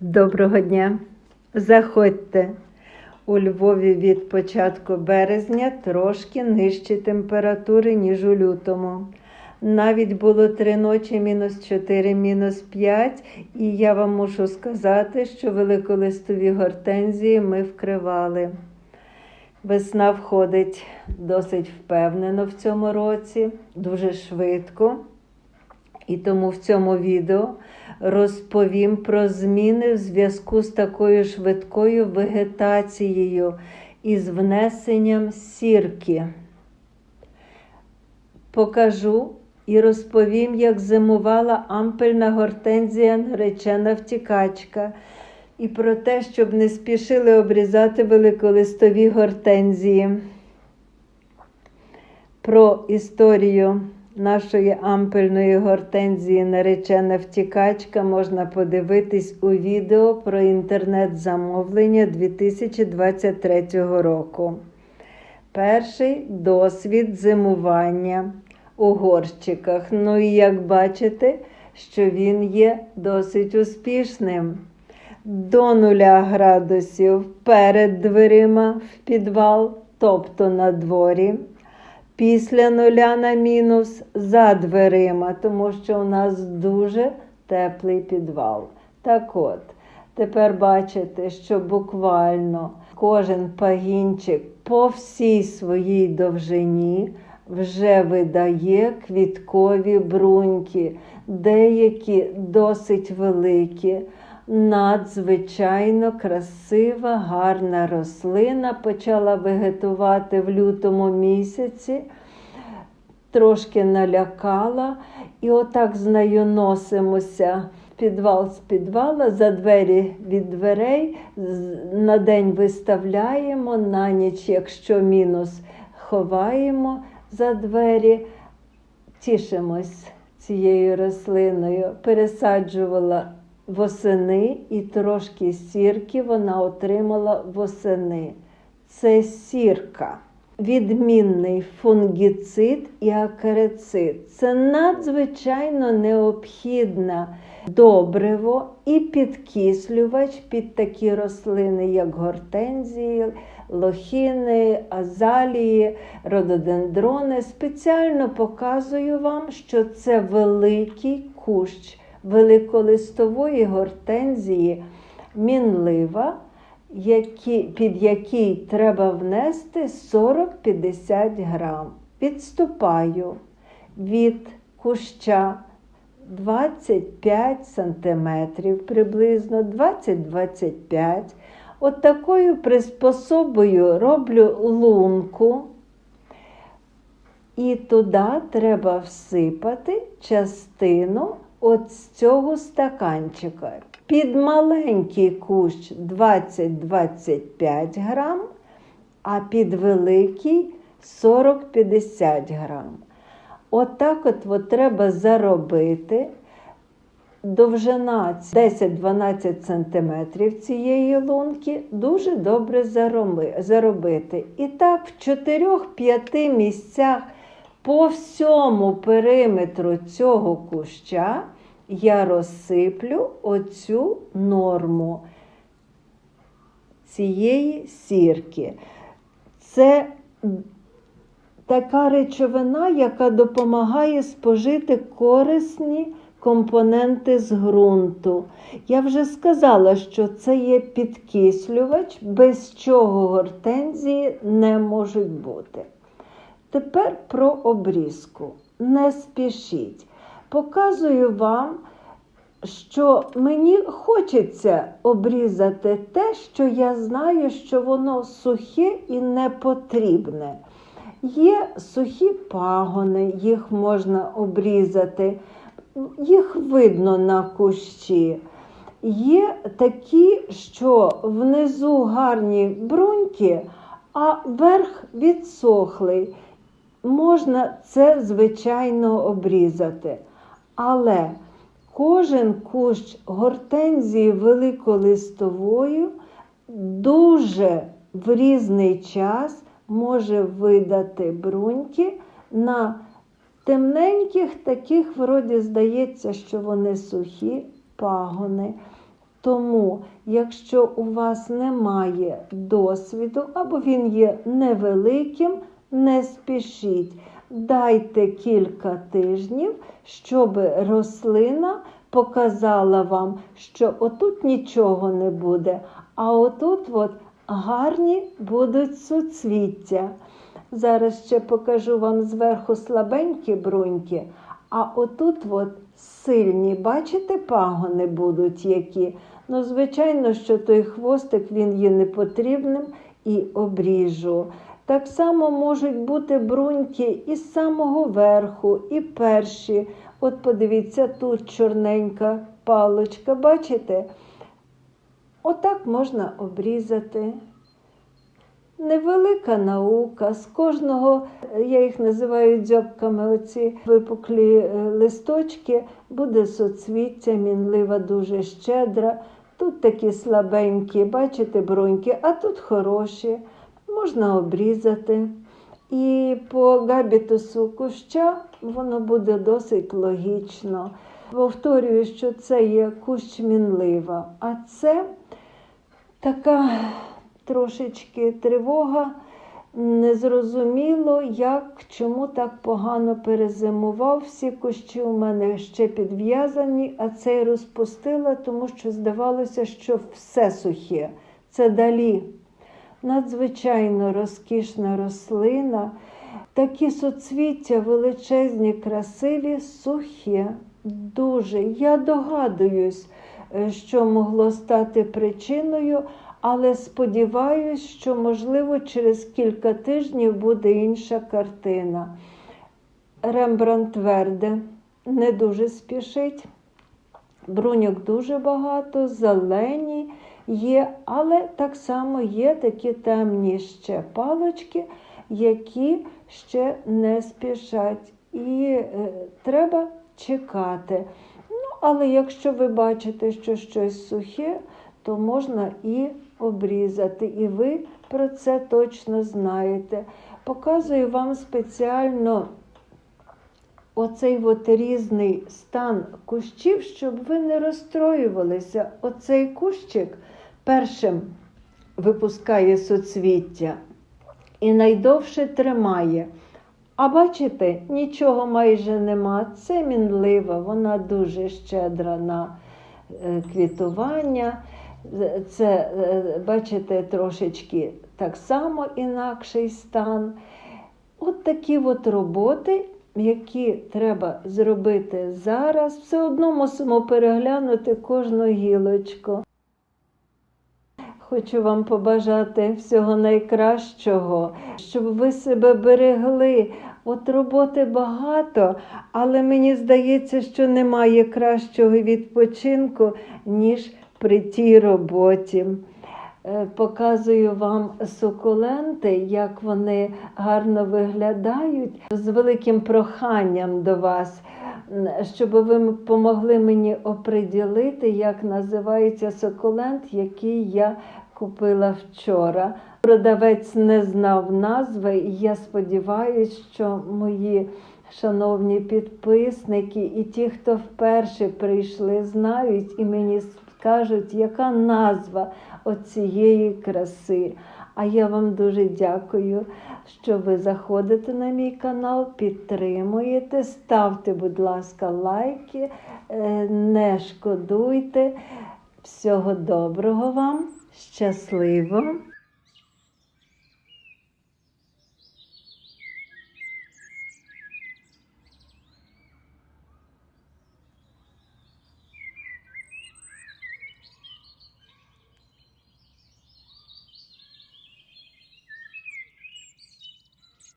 Доброго дня! Заходьте. У Львові від початку березня трошки нижчі температури, ніж у лютому. Навіть було три ночі мінус 4, мінус 5, і я вам мушу сказати, що великолистові гортензії ми вкривали. Весна входить досить впевнено в цьому році, дуже швидко. І тому в цьому відео розповім про зміни в зв'язку з такою швидкою вегетацією і з внесенням сірки. Покажу і розповім, як зимувала ампельна гортензія наречена втікачка, і про те, щоб не спішили обрізати великолистові гортензії. Про історію нашої ампельної гортензії наречена втікачка можна подивитись у відео про інтернет-замовлення 2023 року. Перший досвід зимування у горщиках. Ну і як бачите, що він є досить успішним. До нуля градусів перед дверима в підвал, тобто на дворі після нуля на мінус за дверима, тому що у нас дуже теплий підвал. Так от, тепер бачите, що буквально кожен пагінчик по всій своїй довжині вже видає квіткові бруньки, деякі досить великі. Надзвичайно красива, гарна рослина почала вегетувати в лютому місяці, трошки налякала, і отак з нею носимося підвал з підвала, за двері від дверей, на день виставляємо, на ніч, якщо мінус, ховаємо за двері, тішимось цією рослиною, пересаджувала восени і трошки сірки вона отримала восени. Це сірка. Відмінний фунгіцид і акарицид. Це надзвичайно необхідне добриво і підкислювач під такі рослини, як гортензії, лохини, азалії, рододендрони. Спеціально показую вам, що це великий кущ великолистової гортензії мінлива, які, під який треба внести 40-50 грам. Відступаю від куща 25 сантиметрів, приблизно 20-25. От такою приспособою роблю лунку. І туди треба всипати частину от з цього стаканчика. Під маленький кущ 20-25 грам, а під великий 40-50 грам. Отак от, от треба заробити. Довжина 10-12 см цієї лунки дуже добре заробити. І так, в 4-5 місцях по всьому периметру цього куща я розсиплю оцю норму цієї сірки. Це така речовина, яка допомагає спожити корисні компоненти з ґрунту. Я вже сказала, що це є підкислювач, без чого гортензії не можуть бути. Тепер про обрізку. Не спішіть. Показую вам, що мені хочеться обрізати те, що я знаю, що воно сухе і не потрібне. Є сухі пагони, їх можна обрізати, їх видно на кущі. Є такі, що внизу гарні бруньки, а верх відсохлий можна це, звичайно, обрізати. Але кожен кущ гортензії великолистової дуже в різний час може видати бруньки на темненьких, таких, вроді, здається, що вони сухі пагони. Тому, якщо у вас немає досвіду або він є невеликим, не спішіть. Дайте кілька тижнів, щоб рослина показала вам, що отут нічого не буде, а отут от гарні будуть суцвіття. Зараз ще покажу вам зверху слабенькі бруньки, а отут от сильні, бачите, пагони будуть які. Ну, звичайно, що той хвостик він є непотрібним і обріжу. Так само можуть бути бруньки із самого верху, і перші. От подивіться, тут чорненька палочка, бачите? Отак можна обрізати. Невелика наука. З кожного, я їх називаю дзьобками, оці випуклі е, листочки, буде соцвіття, мінлива, дуже щедра. Тут такі слабенькі, бачите, бруньки, а тут хороші, можна обрізати. І по габітусу куща воно буде досить логічно. Повторюю, що це є кущ мінлива, а це така трошечки тривога. Незрозуміло, як, чому так погано перезимував. Всі кущі у мене ще підв'язані, а цей розпустила, тому що здавалося, що все сухе. Це далі. Надзвичайно розкішна рослина. Такі соцвіття величезні, красиві, сухі. Дуже. Я догадуюсь, е, що могло стати причиною, але сподіваюсь, що, можливо, через кілька тижнів буде інша картина. Рембрандт Верде не дуже спішить. Бруньок дуже багато, зелені є, але так само є такі темні ще палочки, які ще не спішать. І е, треба чекати. Ну, але якщо ви бачите, що щось сухе, то можна і обрізати. І ви про це точно знаєте. Показую вам спеціально оцей от різний стан кущів, щоб ви не розстроювалися. Оцей кущик першим випускає соцвіття і найдовше тримає. А бачите, нічого майже нема. Це мінлива, вона дуже щедра на е, квітування. Це, е, бачите, трошечки так само інакший стан. От такі от роботи, які треба зробити зараз, все одно мусимо переглянути кожну гілочку. Хочу вам побажати всього найкращого, щоб ви себе берегли. От роботи багато, але мені здається, що немає кращого відпочинку, ніж при тій роботі. Е, Показую вам сукуленти, як вони гарно виглядають, з великим проханням до вас, щоб ви допомогли мені оприділити, як називається сукулент, який я купила вчора. Продавець не знав назви, і я сподіваюся, що мої шановні підписники і ті, хто вперше прийшли, знають і мені скажуть, яка назва оцієї краси. А я вам дуже дякую, що ви заходите на мій канал, підтримуєте, ставте, будь ласка, лайки, е, не шкодуйте. Всього доброго вам, щасливо!